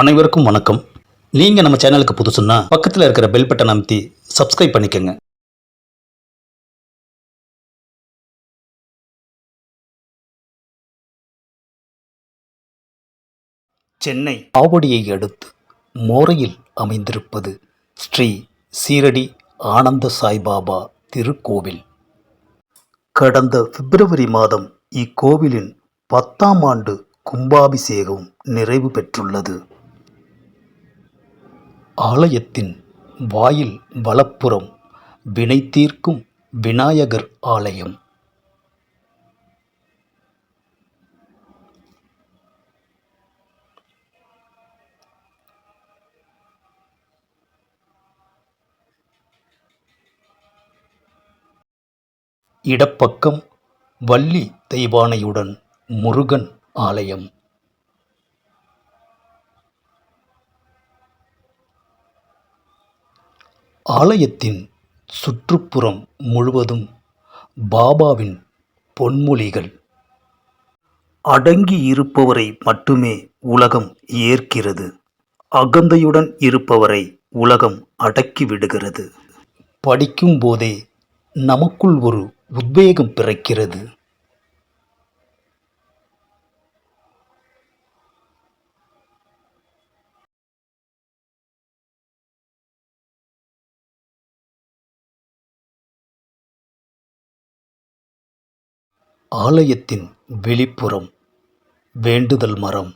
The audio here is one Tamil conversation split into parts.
அனைவருக்கும் வணக்கம். நீங்கள் நம்ம சேனலுக்கு புதுசுன்னா பக்கத்தில் இருக்கிற பெல் பட்டன் அமைத்தி சப்ஸ்கிரைப் பண்ணிக்கோங்க. சென்னை ஆவடியை அடுத்து மோரையில் அமைந்திருப்பது ஸ்ரீ சீரடி ஆனந்த சாய்பாபா திருக்கோவில். கடந்த பிப்ரவரி மாதம் இக்கோவிலின் பத்தாம் ஆண்டு கும்பாபிஷேகம் நிறைவு பெற்றுள்ளது. ஆலயத்தின் வாயில் வலப்புறம் வினை தீர்க்கும் விநாயகர் ஆலயம். இடப்பக்கம் வள்ளி தெய்வானையுடன் முருகன் ஆலயம். ஆலயத்தின் சுற்றுப்புறம் முழுவதும் பாபாவின் பொன்மொழிகள். அடங்கி இருப்பவரை மட்டுமே உலகம் ஏற்கிறது. அகந்தையுடன் இருப்பவரை உலகம் அடக்கி விடுகிறது. படிக்கும் போதே நமக்குள் ஒரு உத்வேகம் பிறக்கிறது. ஆலயத்தின் வெளிப்புறம் வேண்டுதல் மரம்.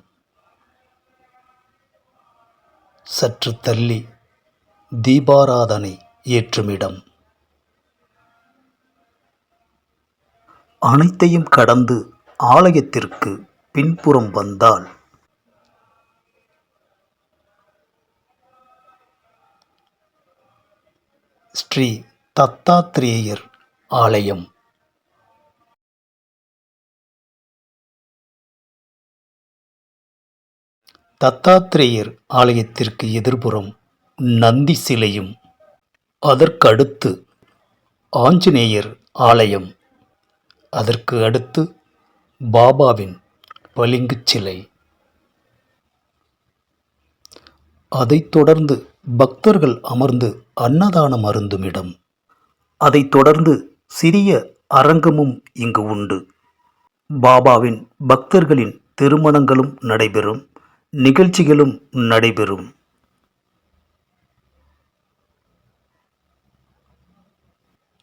சற்று தள்ளி தீபாராதனை ஏற்றுமிடம் அனைத்தையும் கடந்து ஆலயத்திற்கு பின்புறம் வந்தால் ஸ்ரீ தத்தாத்ரேயர் ஆலயம். தத்தாத்ரேயர் ஆலயத்திற்கு எதிர்புறம் நந்தி சிலையும் அதற்கடுத்து ஆஞ்சநேயர் ஆலயம் அதற்கு அடுத்து பாபாவின் பளிங்கு சிலை. அதைத் தொடர்ந்து பக்தர்கள் அமர்ந்து அன்னதானம் அருந்தும் இடம். அதைத் தொடர்ந்து சிறிய அரங்கமும் இங்கு உண்டு. பாபாவின் பக்தர்களின் திருமணங்களும் நடைபெறும். நிகழ்ச்சிகளும் நடைபெறும்.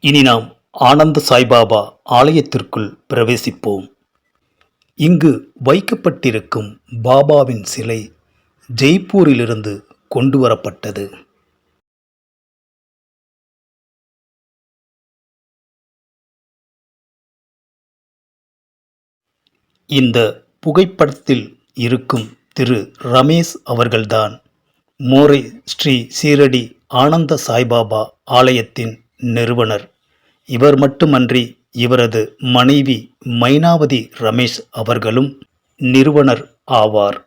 இனி நாம் ஆனந்த சாய்பாபா ஆலயத்திற்குள் பிரவேசிப்போம். இங்கு வைக்கப்பட்டிருக்கும் பாபாவின் சிலை ஜெய்ப்பூரிலிருந்து கொண்டு வரப்பட்டது. இந்த புகைப்படத்தில் இருக்கும் திரு ரமேஷ் அவர்கள்தான் மோரை ஸ்ரீ சீரடி ஆனந்த சாய்பாபா ஆலயத்தின் நிறுவனர். இவர் மட்டுமன்றி இவரது மனைவி மைனாவதி ரமேஷ் அவர்களும் நிறுவனர் ஆவார்.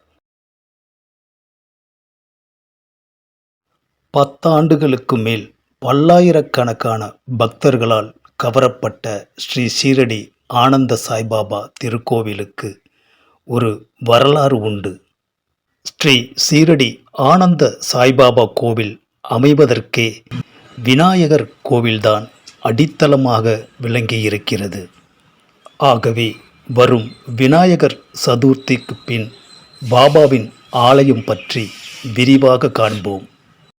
பத்தாண்டுகளுக்கு மேல் பல்லாயிரக்கணக்கான பக்தர்களால் கவரப்பட்ட ஸ்ரீ சீரடி ஆனந்த சாய்பாபா திருக்கோவிலுக்கு ஒரு வரலாறு உண்டு. ஸ்ரீ சீரடி ஆனந்த சாய்பாபா கோவில் அமைவதற்கே விநாயகர் கோவில்தான் அடித்தளமாக விளங்கியிருக்கிறது. ஆகவே வரும் விநாயகர் சதுர்த்திக்கு பின் பாபாவின் ஆலயம் பற்றி விரிவாக காண்போம்.